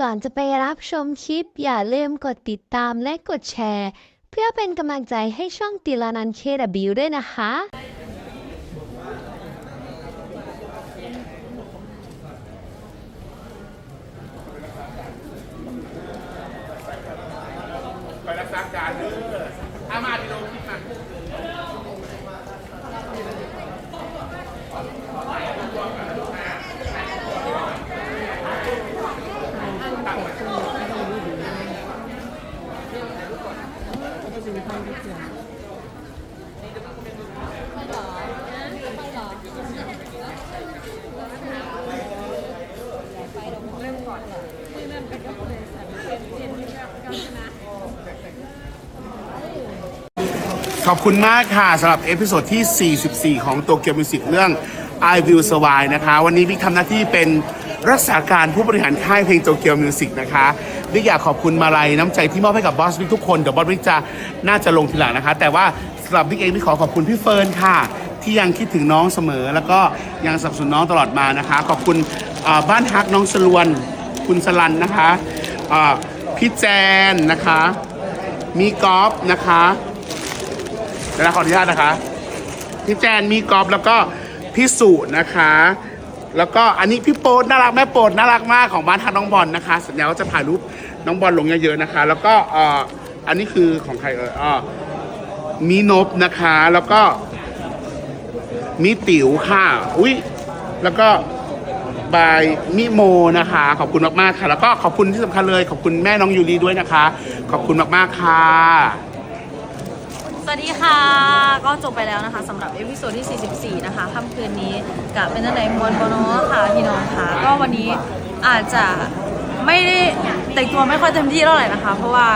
ก่อนจะไปรับชมคลิป อย่าลืมกดติดตามและกดแชร์ เพื่อเป็นกำลังใจให้ช่องติลานันเคดบิวด้วยนะคะ ไปรักษาการด้ออามาที่โรงคิดมา ขอบคุณมากค่ะสำหรับเอพิโซดที่ 44 ของตัวเกียวมิวสิกเรื่อง I Will Survive นะคะ วันนี้บิ๊กทำหน้าที่เป็นรักษาการผู้บริหารค่ายเพลงโตเกียวมิวสิกนะคะบิ๊กอยากขอบคุณมาลัยน้ำใจที่มอบให้กับบอสบิ๊กทุกคน เดี๋ยวบอสบิ๊กจะน่าจะลงทีหลังนะคะ แต่ว่าสำหรับบิ๊กเองบิ๊กขอขอบคุณพี่เฟิร์นค่ะ ที่ยังคิดถึงน้องเสมอ แล้วก็ยังสนับสนุนน้องตลอดมานะคะ ขอบคุณบ้านฮักน้องสลวน คุณสลันนะคะพี่แจนนะคะ มีกอล์ฟนะคะ เดี๋ยวนะขออนุญาตนะคะพี่แจนมีกอล์ฟแล้วก็พี่สุนะคะ แล้วก็อันนี้พี่โป๊ดน่ารักแม่โป๊ดน่ารักมากของบ้านทางน้องบอลนะคะ สัญญาว่าจะถ่ายรูปน้องบอลลงเยอะๆนะคะ แล้วก็เอ่ออันนี้คือของใครเอ่ยอ่อมีนบนะคะแล้วก็มีติ๋วค่ะอุ้ยแล้วก็บายมิโมนะคะ ขอบคุณมากๆค่ะ แล้วก็ขอบคุณที่สำคัญเลย ขอบคุณแม่น้องยูรีด้วยนะคะ ขอบคุณมากๆค่ะ วัสดีค่ะ ก็จบไปแล้วนะคะสำหรับเอพิโซดที่ 44 นะคะค่ำคืนนี้กับเป็นตั้งแต่มวนโบโนค่ะพี่น้องค่ะ ก็วันนี้อาจจะไม่ได้แต่งตัวไม่ค่อยเต็มที่เท่าไหร่นะคะ เพราะว่า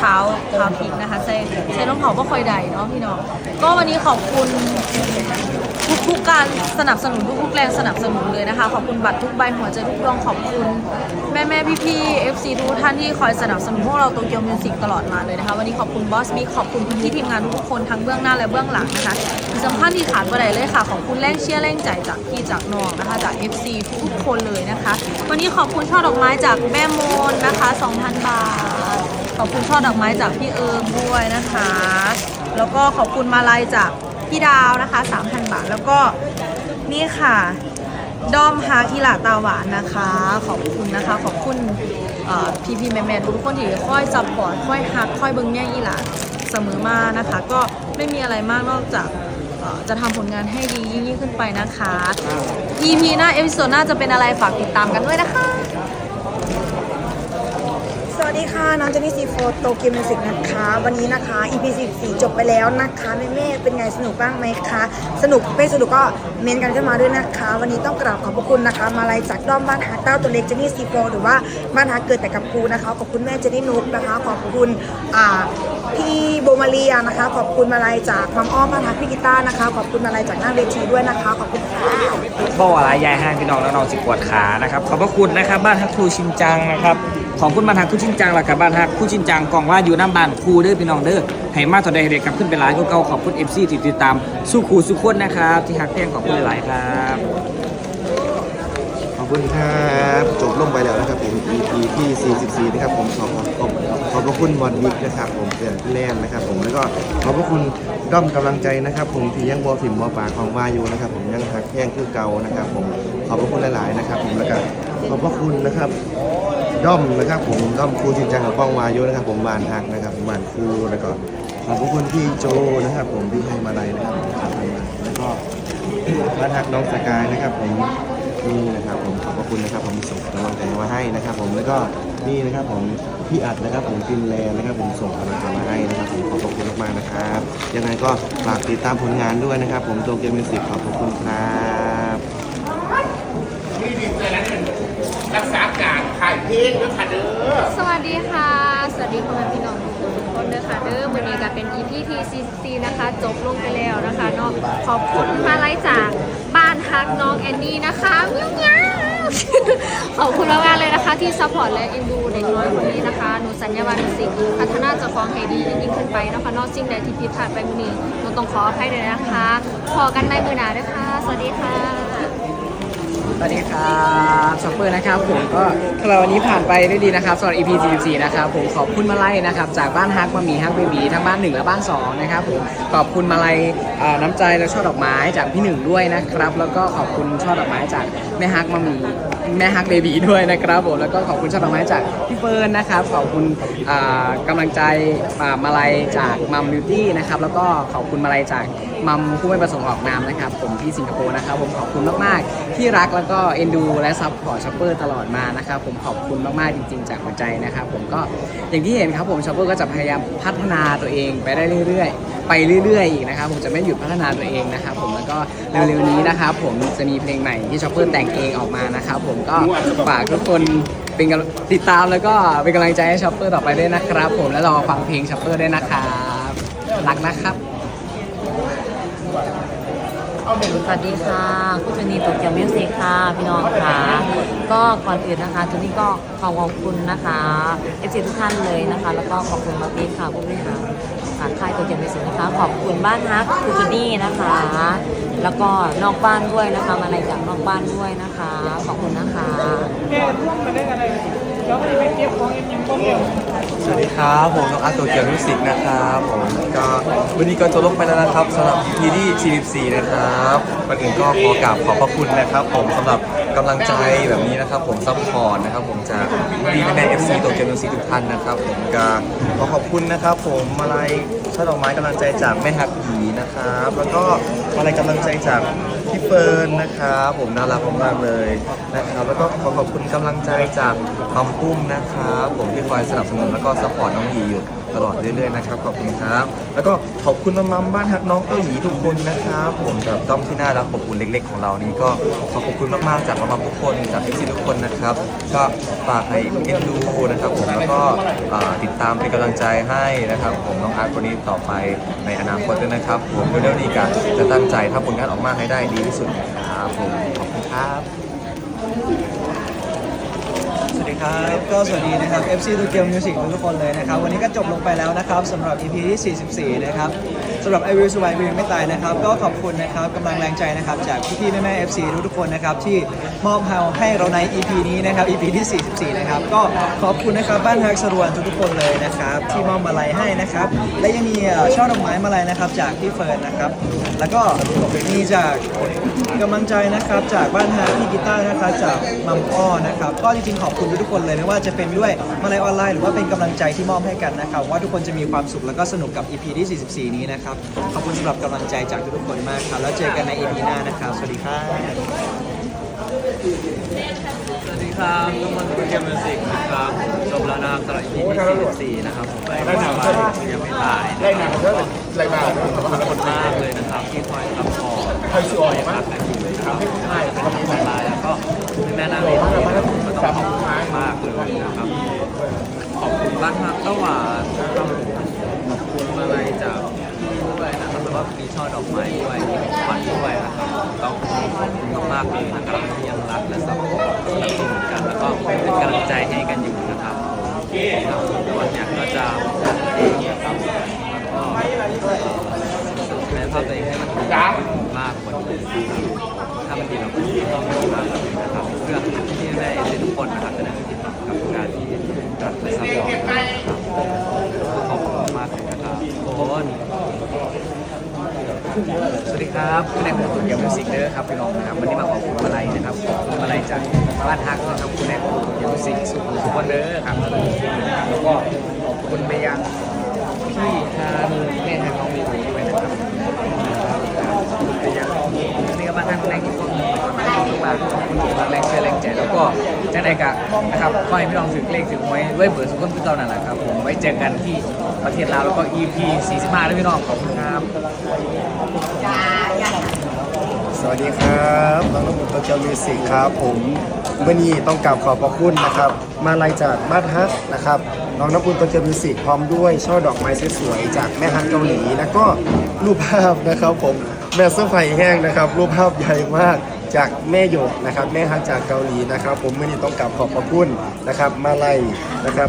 เท้าเท้าพลิกนะคะใช้ใช้รองเท้าก็ค่อยใดเนาะพี่น้องก็วันนี้ขอบคุณทุกๆการสนับสนุนทุกๆแรงสนับสนุนเลยนะคะ ขอบคุณบัตรทุกใบหัวใจทุกดวงขอบคุณ แม่แม่พี่พี่ FC ทุกท่านที่คอยสนับสนุนพวกเราโตเกียวมิวสิกตลอดมาเลยนะคะวันนี้ขอบคุณบอสบิ๊กขอบคุณพี่ๆทีมงานทุกคนทั้งเบื้องหน้าและเบื้องหลังนะคะสำคัญที่ขาดไปไหนเลยค่ะ ขอบคุณแรงเชียร์แรงใจจากพี่จากน้องนะคะจาก FC ทุกคนเลยนะคะ วันนี้ขอบคุณช่อดอกไม้จากแม่โมนนะคะ 2,000 บาท ขอบคุณช่อดอกไม้จากพี่เอิงด้วยนะคะ แล้วก็ขอบคุณมาลัยจากพี่ดาวนะคะ 3,000 บาท แล้วก็นี่ค่ะดอมฮากิลาตาหวานนะคะ ขอบคุณนะคะ ขอบคุณพี่พี่แม่แม่ทุกคนที่ค่อยจับปอดค่อยฮักค่อยเบิ้งแย่อีหลาเสมอมานะคะ ก็ไม่มีอะไรมากนอกจากจะทำผลงานให้ดียิ่งขึ้นไปนะคะ EP หน้าเอพิโซดหน้าจะเป็นอะไรฝากติดตามกันด้วยนะคะ สวัสดีค่ะ น้องเจนนี่ซีโฟโตเกียวมิวสิกนะคะ วันนี้นะคะ EP 14จบไปแล้วนะคะแม่แม่ๆเป็นไงสนุกบ้างไหมคะ สนุกไม่สนุกก็เมนกันขึ้นมาด้วยนะคะ วันนี้ต้องกราบขอบพระคุณนะคะ มาลัยจากด้อมบ้านหาเต้าตัวเล็กเจนนี่ซีโฟหรือว่าบ้านหาเกิดแต่กับครูนะคะ ขอบคุณแม่เจนนี่นุ๊กนะคะ ขอบคุณอ่าพี่โบมาเรียนะคะ ขอบคุณมาลัยจากมัมอ้อมบ้านหาพี่กีตาร์นะคะ ขอบคุณมาลัยจากหน้าเวทีด้วยนะคะ ขอบคุณค่ะบ่อะไรยายห้างพี่น้องแล้วน้องสิปวดขานะครับขอบพระคุณนะครับบ้านฮักครูชินจังนะครับ ขอบคุณบ้านฮักครูชินจังแล้วกับบ้านฮักครูชินจังกล่องว่าอยู่น้ำบ้านครูเด้อพี่น้องเด้อให้มาต่อใดเด็กกลับขึ้นไปหลายก็เก่าขอบคุณเอฟซีที่ติดตามสู้ครูสู้คนนะครับ ที่ฮักแท่งขอบคุณหลายๆครับ ขอบคุณครับจบลงไปแล้วนะครับผม EP ที่ 44 นะครับผมขอขอบขอบพระคุณบอลวิกนะครับ ผมเกิดแลนนะครับ ผมแล้วก็ขอบพระคุณด้อมกำลังใจนะครับ ผมที่ยังบอถิ่มบอปากของวาอยู่นะครับผมยังหักแห้งคือเก่านะครับ ผมขอบพระคุณหลาย ๆ นะครับ ผมแล้วก็ขอบพระคุณนะครับ ด้อมนะครับผมด้อมครูจริงจังกับป้องวายุนะครับ ผมบานหักนะครับผมบานครูแล้วก็ขอบคุณพี่โจนะครับ ผมพี่ให้มาลัยนะครับผมมาแล้วก็บ้านฮักน้องสกายนะครับ ผมนี่นะครับผมขอบพระคุณนะครับ ผมส่งกำลังใจมาให้นะครับ ผมแล้วก็นี่นะครับ ผมพี่อัดนะครับ ผมฟินแลนด์นะครับ ผมส่งกำลังใจมาให้นะครับ ผมขอบพระคุณมากๆนะครับยังไงก็ฝากติดตามผลงานด้วยนะครับ ผมโตเกียวมิวสิกขอบพระคุณครับ นี่ดีใจนะรักษาการถ่าย เพลงด้วยค่ะเด้อสวัสดีค่ะ สวัสดีพ่อแม่พี่น้องทุกคนเด้อค่ะเด้อวันนี้ก็เป็น EP ที่44นะคะ จบลงไปแล้วนะคะเนาะขอบคุณมาไลยจากบ้านฮักน้องแอนนี่นะคะมิ้วมิ้วขอบคุณมากๆเลยนะคะ ที่ซัพพอร์ตและเอ็นดูเด็กน้อยคนนี้นะคะ หนูสัญญาว่าหนูสิพัฒนาเจะฟ้าของให้ดียิ่งขึ้นไปนะคะนอกสิ่งใดที่ผิดพลาดไปมือนี้หนูต้องขออภัยเลยนะคะพอกันในมือหนาด้วยค่ะ สวัสดีค่ะ สวัสดีครับช็อปเปอร์นะครับผมก็สำหรับวันนี้ผ่านไปด้วยดีนะครับสำหรับ EP 44นะครับผมขอบคุณมาไลัยนะครับจากบ้านฮักมามีฮักเบบีทั้งบ้านหนึ่งและบ้านสองนะครับผมขอบคุณมาไล่น้ำใจและช่อดอกไม้จากพี่หนึ่งด้วยนะครับแล้วก็ขอบคุณช่อดอกไม้จากแม่ฮักมามีแม่ฮักเบบีด้วยนะครับผมแล้วก็ขอบคุณช่อดอกไม้จากพี่เฟิร์นนะครับขอบคุณอ่ากำลังใจอ่ามาลัยจากมัมบิวตี้นะครับแล้วก็ขอบคุณมาลัยจาก มัมผู้ไม่ประสงค์ออกนามนะครับ ผมที่สิงคโปร์นะครับ ผมขอบคุณมากๆ ที่รักแล้วก็เอ็นดูและซัพพอร์ตช็อปเปอร์ตลอดมานะครับ ผมขอบคุณมากๆจริง ๆ จากหัวใจนะครับ ผมก็อย่างที่เห็นครับผมช็อปเปอร์ก็จะพยายามพัฒนาตัวเองไปได้เรื่อยๆ ไปเรื่อยๆอีกนะครับ ผมจะไม่หยุดพัฒนาตัวเองนะครับ ผมแล้วก็เร็วๆนี้นะครับผมจะมีเพลงใหม่ที่ช็อปเปอร์แต่งเองออกมานะครับ ผมก็ฝากทุกคนเป็นกำลังติดตามแล้วก็เป็นกำลังใจให้ช็อปเปอร์ต่อไปด้วยนะครับ ผมและรอฟังเพลงช็อปเปอร์ด้วยนะครับรักนะครับ สวัสดีค่ะคุณชนีตกเกียวมิวสิกค่ะ พี่น้องค่ะ ก็ก่อนอื่นนะคะทุนนี้ก็ขอขอบคุณนะคะเอฟซีทุกท่านเลยนะคะ แล้วก็ขอบคุณมาพี่ค่ะผู้บริหารค่ะค่ายตกเกียวมิวสิกนะคะ ขอบคุณบ้านฮักคุณชนี่นะคะ แล้วก็นอกบ้านด้วยนะคะมาอะไรจากนอกบ้านด้วยนะคะ ขอบคุณนะคะ สวัสดีครับผมน้องอาร์ตโตเกียวมิวสิกนะครับผมก็วันนี้ก็จบลงไปแล้วนะครับสำหรับ EP ที่ 44 นะครับก่อนอื่นก็ขอกราบขอบพระคุณนะครับ ผมสำหรับกำลังใจแบบนี้นะครับ ผมซัพพอร์ตนะครับ ผมจากดีแม่เอฟซีโตเกียวมิวสิกทุกท่านนะครับ ผมก็ขอขอบคุณนะครับ ผมมาลัยช่อดอกไม้กำลังใจจากแม่ฮักผีนะครับ แล้วก็มาลัยกำลังใจจาก เฟิร์นนะครับผมน่ารักมากๆเลยนะครับแล้วก็ขอขอบคุณกำลังใจจากคอมปุ้มนะครับผมที่คอยสนับสนุนแล้วก็สปอร์ตน้องหยีอยู่ตลอดเรื่อยๆนะครับขอบคุณครับ แล้วก็ขอบคุณมัมๆบ้านฮักน้องเต้าหยีทุกคนนะครับ ผมกับต้อมที่น่ารักอบอุ่นเล็ก ๆ ของเรานี่ก็ขอบคุณมากๆจากมัมๆทุกคนจากพี่ซีทุกคนนะครับ ก็ฝากให้เอ็นดูนะครับผมแล้วก็ติดตามเป็นกำลังใจให้นะครับ ผมน้องอาร์ตคนนี้ต่อไปในอนาคตด้วยนะครับ ผมเร็วๆนี้กันจะตั้งใจทำผลงานออกมาให้ได้ดีที่สุดนะครับผมขอบคุณครับ ครับก็สวัสดีนะครับ FC ตัวเกียวมิวสิกทุกคนเลยนะครับ วันนี้ก็จบลงไปแล้วนะครับสำหรับ EP ที่ 44 นะครับสำหรับ I Will Survive ยังไม่ตายนะครับ ก็ขอบคุณนะครับกำลังแรงใจนะครับ จากพี่ๆแม่ๆ FC ทุกๆคนนะครับ ที่มอบให้ให้เราใน EP นี้นะครับ EP ที่ 44 นะครับ ก็ขอบคุณนะครับบ้านฮักสรวนทุกๆคนเลยนะครับ ที่มอบมาลัยให้นะครับ และยังมีช่อดอกไม้มาลัยนะครับจากพี่เฟิร์นนะครับ แล้วก็มีจากกำลังใจนะครับจากบ้านฮักพี่กีตาร์นะครับจากมัมอ้อนะครับ ก็จริงๆขอบคุณทุกคนเลยไม่ว่าจะเป็นด้วยมาลัยออนไลน์หรือว่าเป็นกำลังใจที่มอบให้กันนะครับว่าทุกคนจะมีความสุขแล้วก็สนุกกับ EP ที่ 44 นี้นะครับขอบคุณสำหรับกำลังใจจากทุกๆคนมากครับแล้วเจอกันใน EP หน้านะครับสวัสดีครับสวัสดีครับทุกคนทุกเกมมิวสิกนะครับจบแล้วนะครับสำหรับ EP ที่44นะครับผมไปได้หนังยังไม่ตายได้หนังเท่าไรมาขอบคุณมากเลยนะครับที่คอยซัพพอร์ตคอยช่วยครับนะครับใช่ขอบคุณออนไลน์แล้วก็แม่นางเอกก็ต้อง ขอบคุณมากเลยนะครับ ขอบคุณบ้านฮักตะหวานนะครับขอบคุณมาลัยจากพี่ด้วยนะครับแล้วก็มีช่อดอกไม้ด้วยมีของขวัญด้วยนะครับต้องขอบคุณมากๆเลยนะครับที่ยังรักและซัพพอร์ตสนับสนุนกันแล้วก็เป็นกำลังใจให้กันอยู่นะครับครับวันนี้ก็จะเองนะครับแล้วก็แม้ภาพตัวเองให้มันดีมากกว่านี้ถ้ามันดีเราก็ต้องดีมากกว่านี้นะครับเพื่อที่แม่เอทุกคนนะครับจะได้ไม่ผิดหวังกับการที่รักและซัพพอร์ตนะครับขอบคุณมากเลยนะครับโอ้น สวัสดีครับคุณแอนของตัวเกียวมิวสิกเดอร์ครับพี่น้องนะครับวันนี้มาขอบคุณมาลัยนะครับขอบคุณมาลัยจากบ้านฮักนะครับคุณแอนของตัวเกียวมิวสิกสุขทุกคนเด้อครับแล้วก็ขอบคุณไปยังพี่ทางแม่ทางน้องมีหูด้วยนะครับไปยังนี่ก็บ้านฮักแรงที่คน มากขอบคุณที่มาแรงเชื่อแรงใจแล้วก็จังใดกะนะครับขอให้พี่น้องถึงเลขถึงหวยด้วยเบอร์สุขคนพี่เก่านั่นแหละครับผมไว้เจอกันที่ประเทศลาวแล้วก็ EP 45ด้วยพี่น้องขอบคุณครับสวัสดีครับน้องน้ำบุญโตเกียวมิวสิกครับ ผมวันนี้ต้องกราบขอบพระคุณนะครับ มาลัยจากบ้านฮักนะครับน้องน้ำบุญโตเกียวมิวสิกพร้อมด้วยช่อดอกไม้สวยๆจากแม่ฮักเกาหลีแล้วก็รูปภาพนะครับผมแม่เสื้อไฟแห้งนะครับ รูปภาพใหญ่มาก จากแม่หยกนะครับแม่ฮักจากเกาหลีนะครับ ผมวันนี้ต้องกราบขอบพระคุณนะครับมาไลัยนะครับ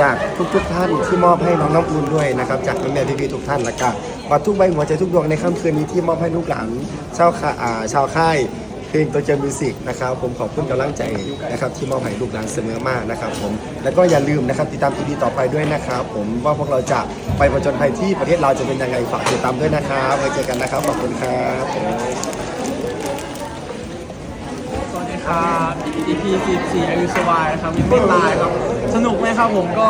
จากทุกๆท่านที่มอบให้น้องน้ำอุ่นด้วยนะครับจากแม่พี่ๆทุกท่านและก็บัตรทุกใบหัวใจทุกดวงในค่ำคืนนี้ที่มอบให้ลูกหลานชาวค่าชาวค่ายเพลงตัวเจมิวสิกนะครับผมขอบคุณกำลังใจนะครับที่มอบให้ลูกหลานเสมอมานะครับผมแล้วก็อย่าลืมนะครับติดตามทีวีต่อไปด้วยนะครับผมว่าพวกเราจะไปผจญภัยที่ประเทศเราวจะเป็นยังไงฝากติดตามด้วยนะครับไว้เจอกันนะครับขอบคุณครับ สวัสดีครับ EP 14อายุสบายครับยังไม่ตายครับ สนุกไหมครับผมก็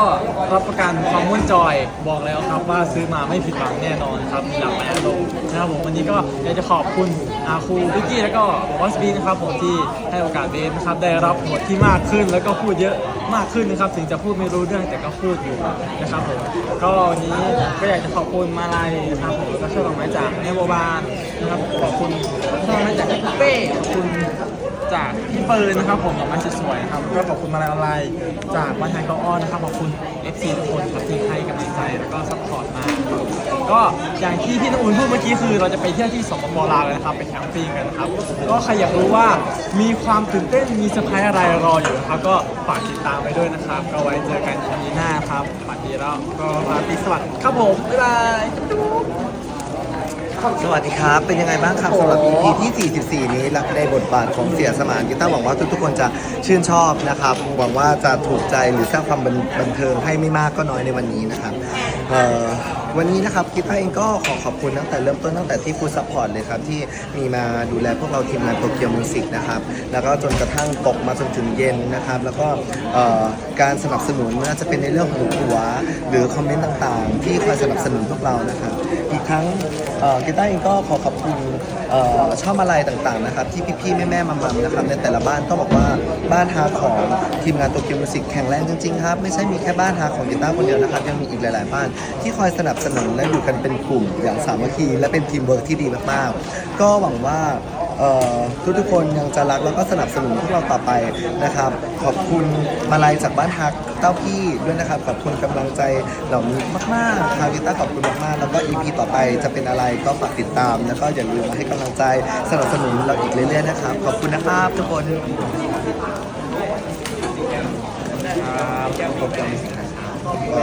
รับประกันความม่วนจอยบอกแล้วครับว่าซื้อมาไม่ผิดหวังแน่นอนครับมีหลากหลายอารมณ์นะครับผมวันนี้ก็อยากจะขอบคุณอาครูพิกกี้แล้วก็บอสบีนะครับผมที่ให้โอกาสเบสนะครับได้รับบทที่มากขึ้นแล้วก็พูดเยอะมากขึ้นนะครับถึงจะพูดไม่รู้เรื่องแต่ก็พูดอยู่นะครับผมก็วันนี้ก็อยากจะขอบคุณมาลัยนะครับผมแล้วก็ช่อดอกไม้จากแม่โบบานนะครับขอบคุณช่อดอกไม้จากพี่เป้ขอบคุณ จากพี่ปิร์นนะครับผมดอกม้สวยๆนะครับก็ขอบคุณมาลัยออนไลน์จากวันไทยเขาอ้อนนะครับขอบคุณ FC ทุกคนครับที่ให้กำลังใจแล้วก็ซัพพอร์ตมาก็อย่างที่พี่น้ำอุ่นพูดเมื่อกี้คือ เราจะไปเที่ยวที่สปปลาวเลยนะครับไปแคมปิ้งกันนะครับก็ใครอยากรู้ว่ามีความตื่นเต้นมีเซอร์ไพรส์อะไรรออยู่นะครับก็ฝากติดตามไปด้วยนะครับ ก็ไว้เจอกันทีหน้าครับปัดดีแล้วก็ราตรีสวัสดิ์ครับผมบ๊ายบาย สวัสดีครับ เป็นยังไงบ้างครับสำหรับ EP ที่ 44 นี้รับในบทบาทของเสียสมานกีต้าหวังว่าทุกๆคนจะชื่นชอบนะครับ หวังว่าจะถูกใจหรือสร้างความบันบันเทิงให้ไม่มากก็น้อยในวันนี้นะครับเอ่อ วันนี้นะครับกีตาร์เองก็ขอขอบคุณตั้งแต่เริ่มต้นตั้งแต่ที่ฟูดซัพพอร์ตเลยครับ ที่มีมาดูแลพวกเราทีมงานโตเกียวมิวสิกนะครับ แล้วก็จนกระทั่งตกมาจนถึงเย็นนะครับ แล้วก็การสนับสนุนไม่ว่าจะเป็นในเรื่องของหัว หรือคอมเมนต์ต่างๆ ที่คอยสนับสนุนพวกเรานะครับ อีกทั้งเอ่อกีตาร์เองก็ขอขอบคุณ เอ่อช่อมาลัยต่างๆนะครับที่พี่ๆแม่ๆมัมๆนะครับในแต่ละบ้านต้องบอกว่าบ้านฮาของทีมงานโตเกียวมิวสิกแข็งแรงจริงๆครับ ไม่ใช่มีแค่บ้านฮาของกีตาร์คนเดียวนะครับยังมีอีกหลายๆบ้านที่คอยสนับสนุนและอยู่กันเป็นกลุ่มอย่างสามัคคีและเป็นทีมเวิร์กที่ดีมากๆ ก็หวังว่า ทุกๆคนยังจะรักแล้วก็สนับสนุนพวกเราต่อไปนะครับ ขอบคุณมาลัยจากบ้านฮักเต้าพี่ด้วยนะครับ ขอบคุณกำลังใจเหล่านี้มากๆครับกีต้าขอบคุณมากๆแล้วก็ EP ต่อไปจะเป็นอะไรก็ฝากติดตาม แล้วก็อย่าลืมมาให้กำลังใจสนับสนุนเราอีกเรื่อยๆนะครับ ขอบคุณนะครับทุกคนครับครบ ก็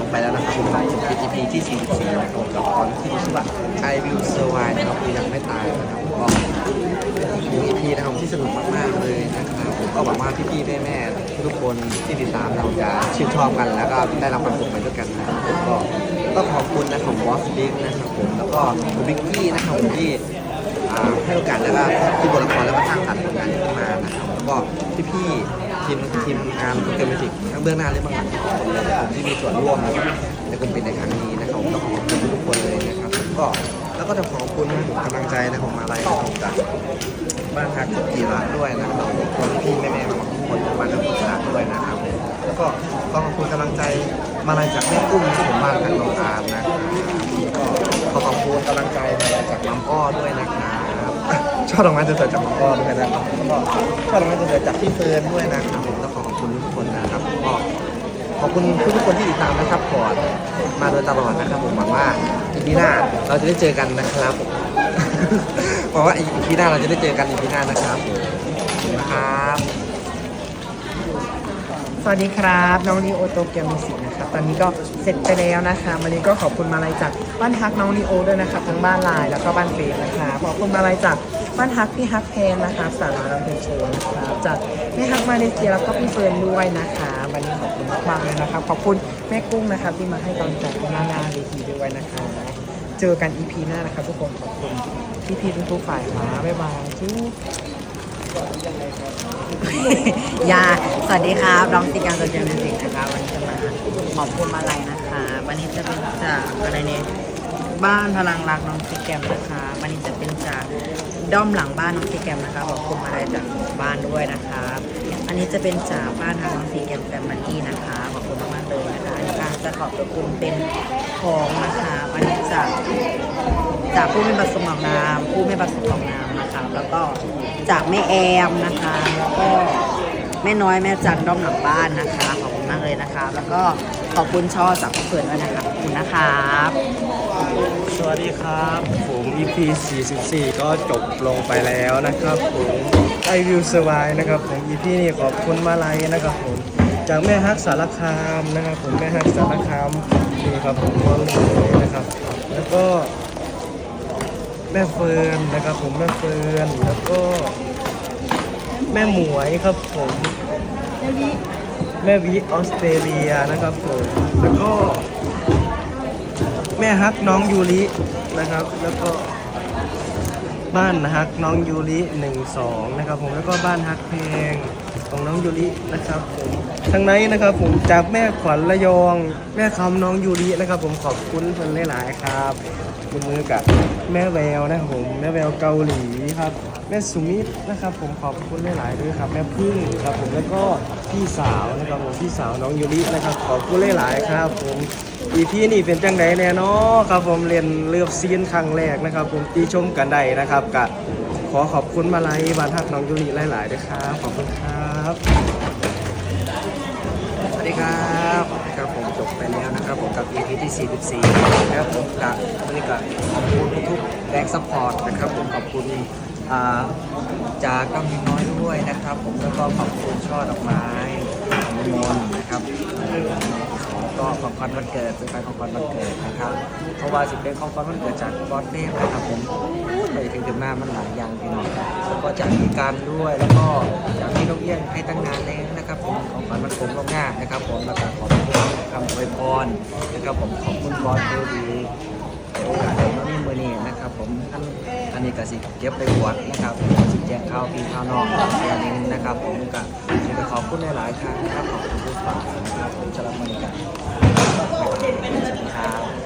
ลงไปแล้วนะครับผมจบ EP ที่ 44นะครับกับตอนที่ชื่อว่า I Will Survive นะครับคือยังไม่ตายนะครับก็เป็น EP นะครับที่สนุกมากๆเลยนะครับผมก็หวังว่าพี่ๆแม่ๆทุกคนที่ติดตามเราจะชื่นชอบกันแล้วก็ได้รับความสุขไปด้วยกันนะครับผมก็ก็ขอบคุณนะครับบอสบิ๊กนะครับผมแล้วก็คุณบิ๊กกี้นะครับผมที่ให้โอกาสแล้วก็ที่บทละครแล้วก็สร้างสรรค์ผลงานนี้ขึ้นมานะครับแล้วก็พี่ๆ ทีมทีมงานโปรแกมมิวสิกทั้งเบื้องหน้าและเบื้องหลังที่มีส่วนร่วมนครับในกลุ่มเป็นในครั้งนี้นะครับผมก็ขอบคุณทุกคนเลยนะครับก็แล้วก็จะขอบคุณกำลังใจนะครับมาลัยนะครับจากบ้านฮักกีฬาด้วยนะครับคนพี่ๆแม่ๆทุกคนจากบ้านฮักกีฬาด้วยนะครับแล้วก็ก็ขอบคุณกำลังใจมาลัยจากแม่กุ้งที่ผมบ้านทางน้องอาร์มนะครับก็ขอขอบคุณกำลังใจมาลัยจากน้ำอ้อด้วยนะครับ ชอบดอกไม้สวยๆจากคุณพ่อด้วยนะครับแล้วก็ชอบดอกไม้สวยๆจากพี่เฟิร์นด้วยนะครับผมต้องขอขอบคุณทุกคนนะครับก็ขอบคุณทุกคนที่ติดตามนะครับก่อนมาโดยตลอดนะครับ ผมหวังว่าอีพีหน้าเราจะได้เจอกันนะครับผมหวังว่าอีพีหน้าเราจะได้เจอกันอีพีหน้านะครับผมนะครับ สวัสดีครับ น้องลีโอโตเกียวมิวสิกนะครับตอนนี้ก็เสร็จไปแล้วนะคะวันนี้ก็ขอบคุณมาลัยจากบ้านฮักน้องลีโอด้วยนะครับทั้งบ้านลน์แล้วก็บ้านเฟซนะครับขอบคุณมาลัยจาก บ้านฮักพี่ฮักแพนนะครับสาราลำเพลินโชว์นะครับจากแม่ฮักมาเลเซียแล้วก็พี่เฟิร์นด้วยนะคะวันนี้ขอบคุณมากๆเลยนะครับขอบคุณแม่กุ้งนะครับที่มาให้กำลังใจที่หน้าหน้าเวทีด้วยนะคะ เจอกัน EP หน้านะครับทุกคนขอบคุณพี่ๆทุกๆฝ่ายมาบ๊ายบายจุ๊บยาสวัสดีครับร้องติการโซเชียลมิวสิกนะคะวันนี้จะมาขอบคุณมาลัยนะคะ วันนี้จะเป็นจากอะไรเนี่ย บ้านพลังรักน้องซีแกมนะคะวันนี้จะเป็นจากด้อมหลังบ้านน้องซีแกมนะคะขอบคุณมาลัยจากบ้านด้วยนะคะอันนี้จะเป็นจากบ้านทางน้องซีแกมแฟมิลี่นะคะขอบคุณมากๆเลยนะคะอันนี้การจะขอบคุณเป็นของนะคะวันนี้จากจากผู้ไม่ประสงค์ออกนามผู้ไม่ประสงค์ออกนามนะคะแล้วก็จากแม่แอมนะคะแล้วก็แม่น้อยแม่จันด้อมหลังบ้านนะคะขอบคุณมากเลยนะคะ แล้วก็ขอบคุณช่อจากพี่เฟินด้วยนะคะขอบคุณนะครับ สวัสดีครับ ผม EP 44 ก็จบลงไปแล้วนะครับผม I Will Survive นะครับผม EP นี้ขอบคุณมาลัยนะครับผมจากแม่ฮักสารคามนะครับผมแม่ฮักสารคามนี่ครับผมก็เลยนะครับ แล้วก็แม่เฟิร์นนะครับผมแม่เฟิร์นแล้วก็ แม่หมวยครับผมแม่วิออสเตรเลียนะครับผมแล้วก็ แม่ฮักน้องยูรินะครับ แล้วก็บ้านฮักน้องยูริหนึ่งสองนะครับ ผมแล้วก็บ้านฮักเพลงของน้องยูรินะครับผมทั้งนั้นนะครับ ผมจากแม่ขวัญระยอง แม่คำน้องยูรินะครับ ผมขอบคุณเพิ่นหลายๆครับคุณมือกับแม่แววนะครับผมแม่แววเกาหลีครับ แม่สุมิตรนะครับ ผมขอบคุณหลายๆด้วยครับ แม่พึ่งครับผมแล้วก็พี่สาวนะครับผมพี่สาวน้องยูรินะครับขอบคุณหลายๆครับผมอีพีนี่เป็นจังไดแน่เนอครับผมเรียนเลือบซีนครั้งแรกนะครับ ผมตีชมกันได้นะครับกะขอขอบคุณมาลัยบานทักน้องยูริหลายๆด้วยครับขอบคุณครับสวัสดีครับครับผมจบไปแล้วนะครับผมกับ EP ที่ 44นะครับผมกับวันนี้ก็ขอบคุณทุกๆแรงซัพพอร์ตนะครับผมขอบคุณ จากก้ามิงน้อยด้วยนะครับ ผมแล้วก็ขอบคุณช่อดอกไม้อมน์นะครับก็ของขวัญวันเกิดเป็นการของขวัญวันเกิดนะครับ เพราะว่าสิเป็นของขวัญวันเกิดจากบอสเต้นะครับผมไปถึงถึงมามันหลายอย่างพี่น้องแล้วก็จากพี่การด้วยแล้วก็จากพี่นกเอี้ยงให้ตั้งนานแล้วนะครับผมของขวัญวันเกิดล่วงหน้านะครับ ผมแล้วก็ขอบคุณคำอวยพรนะครับผมขอบคุณบอสเต้ดีโอกาส ผมอันอันนี้ก็สิเก็บไปบวดนะครับสิแจงข้าวพี่ข้าวนองอันนี้นะครับผมก็จะขอบคุณหลายครั้งนะครับขอบคุณทุกฝ่ายนะครับผมจะรับมือกันขอบคุณครับ